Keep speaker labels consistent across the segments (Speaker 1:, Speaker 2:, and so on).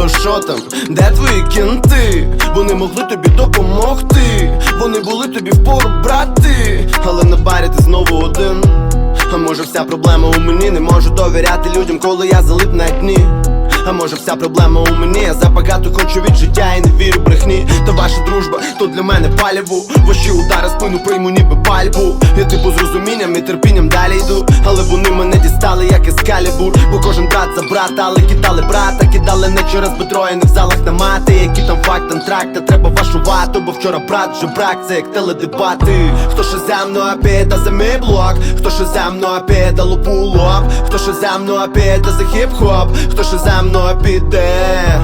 Speaker 1: то що там? Де твої кінти? Вони могли тобі допомогти. Вони були тобі впору брати, але на барі ти знову один. А може вся проблема у мені, не можу довіряти людям, коли я залип на дні. А може вся проблема у мені, я забагато хочу від життя і не ваша дружба, то для мене паліву. Ваші удари спину прийму, ніби пальбу. Я типу з розумінням і терпінням далі йду. Але вони мене дістали, як ескалібур. Бо кожен брат за брата, але кидали брата, кидали не через бедро і не в залах на мати. Які там факт, антракта, треба вашу вату, бо вчора брат вже брак, це як теледебати. Хто ще за мною піде за мій блок, хто ще за мною піде лупу лоб, хто ще за мною піде за хіп-хоп, хто ще за мною піде,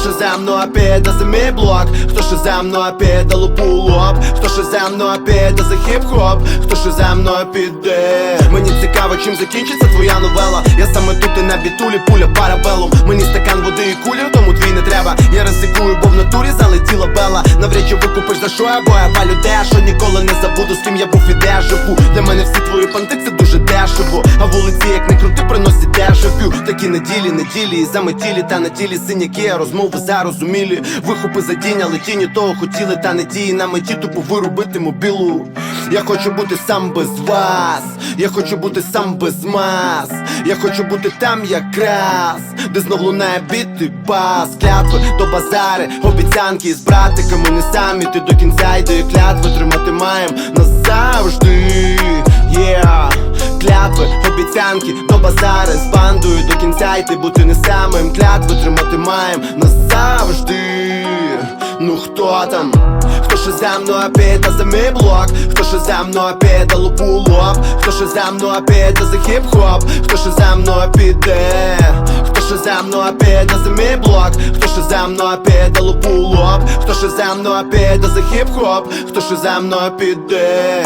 Speaker 1: ще за мною піде за мій блок, хто ще за мною піде лоб, хто ще за мною піде за хіп-хоп, хто ще за мною піде. Мені цікаво, чим закінчиться твоя новела. Я саме тут і на бітулі, пуля парабелом. Мені стакан води і кулі, тому твій не треба. Я ризикую, бо в натурі залетіла бела. Навряд чи викупиш за що я бо я палю те, що ніколи не забуду, з ким я був і де живу. Для мене всі твої понти це дуже дешево. А вулиці, як не крути, приносять дешевю. Такі неділі, неділі, і заметілі, та на тілі синяки, а розмови зарозумілі. Вихопи за але тіні того хотіли, та не дії на меті, тупо вирубити мобілу. Я хочу бути сам без вас, я хочу бути сам без мас. Я хочу бути там якраз, де знов лунає біти бас, клятви до базари, обіцянки з братиками не самі. Ти до кінця йде клятви тримати маєм назавжди. Yeah Клятви, обіцянки до базари з бандою до кінця йти бути не самим клятви тримати маєм назавжди. Ну хто там? Хто ще за мною піде за мій блок? Хто ще за мною піде лупу лоб? Хто ще за мною піде за хіп-хоп? Хто ще за мною піде? Хто ще за мною піде за мій блок? Хто ще за мною піде лупу лоб? Хто ще за мною піде за хіп-хоп? Хто ще за мною піде?